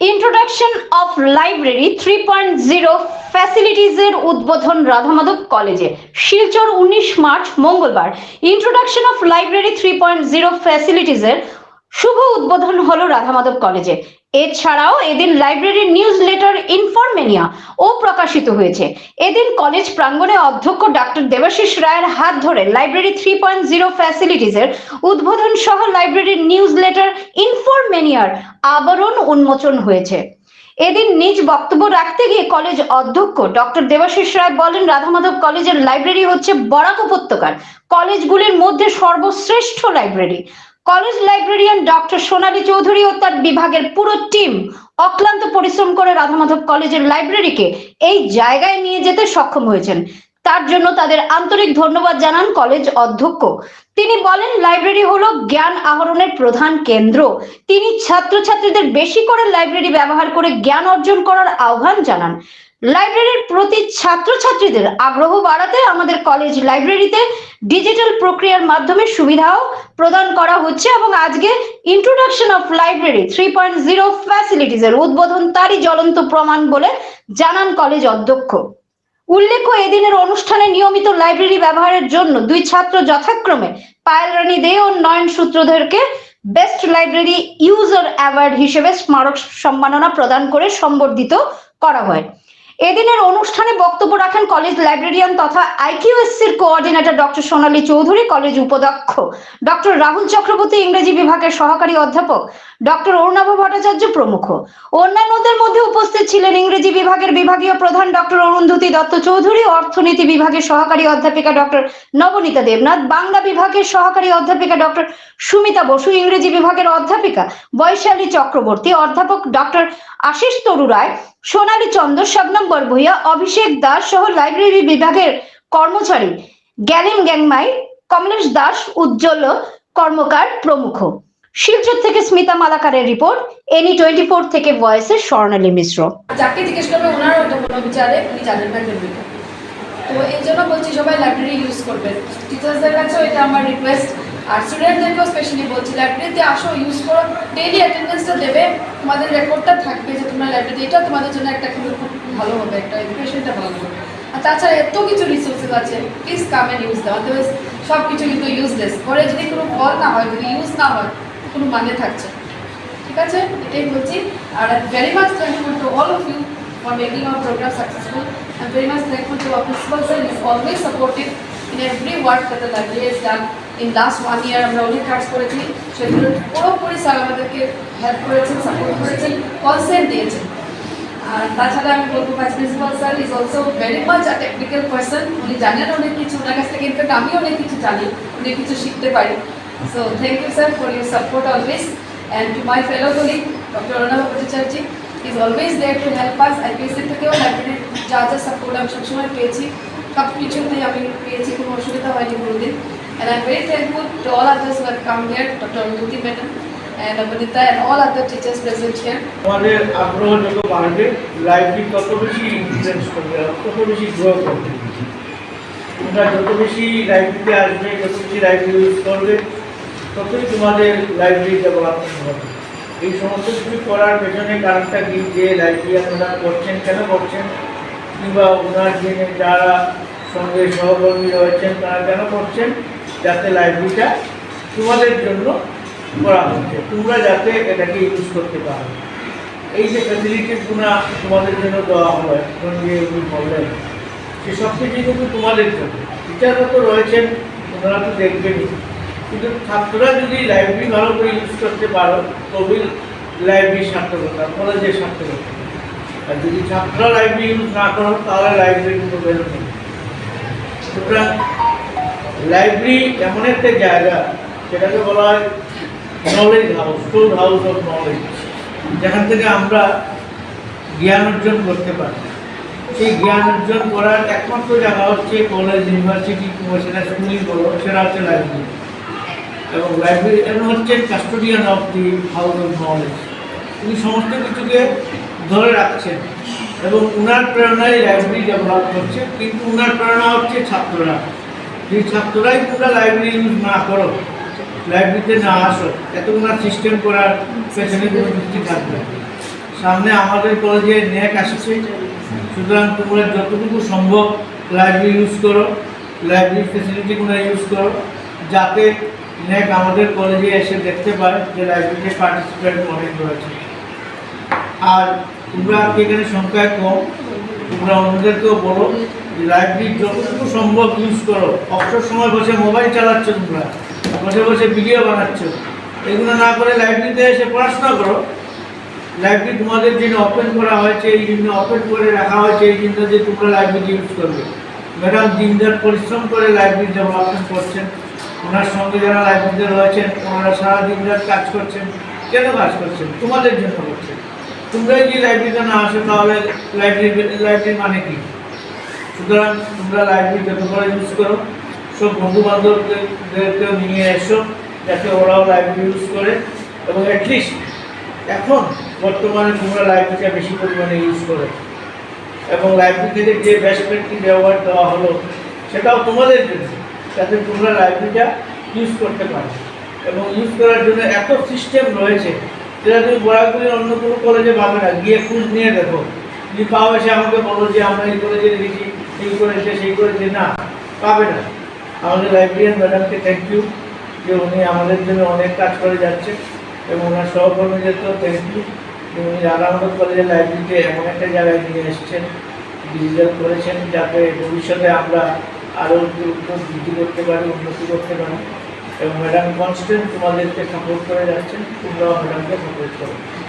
Introduction of library three point zero ফ্যাসিলিটিজের উদ্বোধন রাধামাধব কলেজে, শিলচর উনিশ মার্চ, মঙ্গলবার। Introduction of library three point zero ফ্যাসিলিটিজের শুভ উদ্বোধন হলো রাধামাধব কলেজে। এছাড়াও এদিন লাইব্রেরির নিউজ লেটার ইনফরমেনিয়া ও প্রকাশিত হয়েছে। এদিন কলেজ প্রাঙ্গণে অধ্যক্ষ ডক্টর দেবাশিস রায়ের হাত ধরে লাইব্রেরি থ্রি পয়েন্ট জিরো ফ্যাসিলিটিজের উদ্বোধন সহ লাইব্রেরির নিউজ লেটার ইনফরমেনিয়ার আবরণ উন্মোচন হয়েছে। এদিন নিজ বক্তব্য রাখতে গিয়ে কলেজ অধ্যক্ষ ডক্টর দেবাশিস রায় বলেন, রাধামাধব কলেজের লাইব্রেরি হচ্ছে বরাক উপত্যকার। কলেজগুলির মধ্যে সর্বশ্রেষ্ঠ library. College librarian doctor Sonali Chowdhury ও তার বিভাগের পুরো টিম অক্লান্ত পরিশ্রম করে রাধামাধব কলেজের লাইব্রেরিকে এই জায়গায় নিয়ে যেতে সক্ষম হয়েছেন। তার জন্য তাদের আন্তরিক ধন্যবাদ জানান কলেজ অধ্যক্ষ। তিনি বলেন, লাইব্রেরি হলো জ্ঞান আহরণের প্রধান কেন্দ্র। তিনি ছাত্রছাত্রীদের বেশি করে লাইব্রেরি ব্যবহার করে জ্ঞান অর্জন করার আহ্বান জানান। লাইব্রেরির প্রতি ছাত্রছাত্রীদের আগ্রহ বাড়াতে আমাদের কলেজ লাইব্রেরিতে ডিজিটাল প্রক্রিয়ার মাধ্যমে সুবিধাও প্রদান করা হচ্ছে এবং আজকে introduction of library three point zero ফ্যাসিলিটিজের উদ্বোধন তারই জ্বলন্ত প্রমাণ বলে জানান কলেজ অধ্যক্ষ। উল্লেখ্য, এদিনের অনুষ্ঠানে নিয়মিত লাইব্রেরি ব্যবহারের জন্য দুই ছাত্র যথাক্রমে পায়েল রানী দে ও নয়ন সূত্রধরকে বেস্ট লাইব্রেরি ইউজার অ্যাওয়ার্ড হিসেবে স্মারক সম্মাননা প্রদান করে সম্বর্ধিত করা হয়। এদিনের অনুষ্ঠানে বক্তব্য রাখেন কলেজ লাইব্রেরিয়ান তথা আইকিউএসসির coordinator doctor Sonali Chowdhury, college উপাধ্যক্ষ ডক্টর রাহুল চক্রবর্তী, ইংরেজি বিভাগের সহকারী অধ্যাপক ডক্টর অরুণাভ ভট্টাচার্য প্রমুখ। অন্যান্যদের মধ্যে উপস্থিত ছিলেন ইংরেজি বিভাগের বিভাগীয় প্রধান ডক্টর অরুন্ধতী দত্ত চৌধুরী, অর্থনীতি বিভাগের সহকারী অধ্যাপিকা ডক্টর নবনীতা দেবনাথ, বাংলা বিভাগের সহকারী অধ্যাপিকা ডক্টর সুমিতা বসু, ইংরেজি বিভাগের অধ্যাপিকা বৈশালী চক্রবর্তী, অধ্যাপক ডক্টর আশিস তরু রায়, সোনালী চন্দ্র, শবনম বরভূয়া অভিষেক দাস সহ লাইব্রেরি বিভাগের কর্মচারী জ্ঞানীন গ্যাংমাই, কমলেশ দাস, উজ্জ্বল কর্মকার প্রমুখ। শিলচর থেকে স্মিতা মালাকারের রিপোর্ট এনি টোয়েন্টি ফোর থেকে ভয়েসের স্বর্ণালী মিশ্র। যাকে জিজ্ঞেস করবে, ওনার কোনো বিচারে উনি জানেন না তো এই জন্য বলছি, সবাই লাইব্রেরি ইউজ করবেন। টিচার্সদের কাছেও এটা আমার রিকোয়েস্ট আর স্টুডেন্টদেরকেও স্পেশালি বলছি লাইব্রেরিতে আসো ইউজ করো। ডেইলি অ্যাটেন্ডেন্সটা দেবে। তোমাদের রেকর্ডটা থাকবে যে তোমরা লাইব্রেরি এটা, তোমাদের জন্য একটা খুব ভালো হবে, একটা এডুকেশনটা ভালো হবে। আর তাছাড়া এত কিছু রিসোর্সেস আছে প্লিজ কাম অ্যান্ড ইউজ দেওয়া আদারওয়াইজ সব কিছু কিন্তু ইউজলেস পরে যদি কোনো ফল না হয়, যদি ইউজ না হয় কোনো মানে থাকছে ঠিক আছে? এটাই বলছি। আর very much thankful to all of you for making our programme successful I very much thankful to our principal sir is always supportive in every the library is done in last one year আমরা অনেক কাজ করেছি। সেগুলো পুরোপুরি sir আমাদেরকে help করেছেন support করেছেন consent দিয়েছেন। আর তাছাড়া আমি বলব vice principal sir is also very much a technical person উনি জানেন অনেক কিছু। ওনার কাছ থেকে ইনফ্যাক্ট আমি অনেক কিছু জানি। অনেক কিছু শিখতে পারি। So thank you sir for your support always and to my fellow colleague doctor Arnab Bhattacharya is always there to help us IPSC থেকেও লাইব্রেরির যা যা সাপোর্ট আমি সবসময় পেয়েছি সব কিছুতেই আমি পেয়েছি কোনো অসুবিধা হয়নি কোনোদিন and I am very thankful to all others who have come here doctor Arundhati madam and Abanita and all other teachers present here আমাদের আগ্রহ যত বাড়বে লাইব্রেরি তত বেশি ইনফ্লুয়েন্স করবে আর তত বেশি গ্রো করবে তোমরা যত বেশি লাইব্রেরিতে আসবে যত বেশি লাইব্রেরি ইউজ করবে ততই তোমাদের লাইব্রেরি ডেভেলপমেন্ট হবে। এই সমস্ত কিছু করার পেছনে কারণটা কি? যে লাইব্রেরি আপনারা করছেন, কেন করছেন? কিংবা ওনার যে যারা সঙ্গে সহকর্মী রয়েছেন, তারা কেন করছেন? যাতে লাইব্রেরিটা তোমাদের জন্য করা হচ্ছে। তোমরা যাতে এটাকে ইউজ করতে পারো। এই যে ফ্যাসিলিটিসগুলো তোমাদের জন্য দেওয়া হয় এখন যে উনি বললেন, সে সব কিছুই কিন্তু তোমাদের জন্য। টিচাররা তো রয়েছেন, ওনারা তো দেখবেনই। কিন্তু ছাত্ররা যদি লাইব্রেরি ভালো করে ইউজ করতে পারো, তবেই লাইব্রেরির সার্থকতা কলেজের সার্থকতা। আর যদি ছাত্ররা লাইব্রেরি ইউজ না করো, তাহলে লাইব্রেরি কিন্তু বেরোবে না। সুতরাং লাইব্রেরি এমন একটা জায়গা সেটাকে বলা হয় knowledge house store house of knowledge যেখান থেকে আমরা জ্ঞান অর্জন করতে পারি। সেই জ্ঞান অর্জন করার একমাত্র জায়গা হচ্ছে কলেজ ইউনিভার্সিটি সেটা স্কুলই বলো সেটা হচ্ছে লাইব্রেরি এবং লাইব্রেরি এবং হচ্ছে custodian of the house of knowledge উনি সমস্ত কিছুকে ধরে রাখছেন এবং উনার প্রেরণায় লাইব্রেরি ডেভেলপ করছে, কিন্তু উনার প্রেরণা হচ্ছে ছাত্ররা। যে ছাত্ররাই তোমরা লাইব্রেরি ইউজ না করো লাইব্রেরিতে না আসো এত উনার সিস্টেম করার পেছনে কোনো যুক্তি থাকবে সামনে আমাদের কলেজে ন্যাক আসছে, সুতরাং তোমরা যতটুকু সম্ভব লাইব্রেরি ইউজ করো লাইব্রেরি ফেসিলিটিগুলো ইউজ করো, যাতে ন্যাক আমাদের কলেজে এসে দেখতে পারে যে লাইব্রেরিতে পার্টিসিপেন্ট অনেক রয়েছে। আর তোমরা এখানে সংখ্যায় কম? তোমরা অন্যদেরকেও বলো যে লাইব্রেরি যতটুকু সম্ভব ইউজ করো। অবসর সময় বসে মোবাইল চালাচ্ছ তোমরা, বসে বসে ভিডিও বানাচ্ছ। এগুলো না করে লাইব্রেরিতে এসে পড়াশোনা করো। লাইব্রেরি তোমাদের জন্য ওপেন করা হয়েছে, এই জন্য ওপেন করে রাখা হয়েছে, এই জন্য যে তোমরা লাইব্রেরি ইউজ করবে। ম্যাডাম দিনদার পরিশ্রম করে লাইব্রেরি ডেভেলপমেন্ট করছেন। ওনার সঙ্গে যারা লাইব্রেরিতে রয়েছেন, ওনারা সারা দিন রাত কাজ করছেন। কেন কাজ করছেন? তোমাদের জন্য করছেন। তোমরাই যদি লাইব্রেরিতে না আসো, তাহলে লাইব্রেরি লাইব্রেরি মানে কি? সুতরাং তোমরা লাইব্রেরি যত করে ইউজ করো, সব বন্ধু বান্ধবদেরকেও নিয়ে এসো, যাতে ওরাও লাইব্রেরি ইউজ করে। এবং অ্যাটলিস্ট এখন বর্তমানে তোমরা লাইব্রেরিটা বেশি পরিমাণে ইউজ করো। এবং লাইব্রেরি থেকে যে প্র্যাকটিস ব্যবহার দেওয়া হলো, সেটাও তোমাদের জন্য। যাতে তোমরা লাইব্রেরিটা ইউজ করতে পারো। এবং ইউজ করার জন্য এত সিস্টেম রয়েছে যেটা তুমি বরাকগুলি অন্য কোনো কলেজে পাবে না। গিয়ে খোঁজ নিয়ে দেখো। যদি পাও এসে আমাকে বলো যে আমরা এই কলেজে দেখেছি এই করেছে সেই করেছে না, পাবে না। আমাদের লাইব্রেরিয়ান ম্যাডামকে থ্যাংক ইউ যে উনি আমাদের জন্য অনেক কাজ করে যাচ্ছে এবং ওনার সহকর্মীদেরকেও থ্যাংক ইউ যে উনি রানামদ কলেজের লাইব্রেরিতে এমন একটা জায়গায় নিয়ে এসেছেন ডিজিটাল করেছেন যাতে ভবিষ্যতে আমরা আরও বৃদ্ধি করতে পারে উন্নতি করতে পারে। এবং ম্যাডাম কনস্ট্যান্ট তোমাদেরকে সাপোর্ট করে যাচ্ছেন তোমরাও ম্যাডামকে সাপোর্ট করো।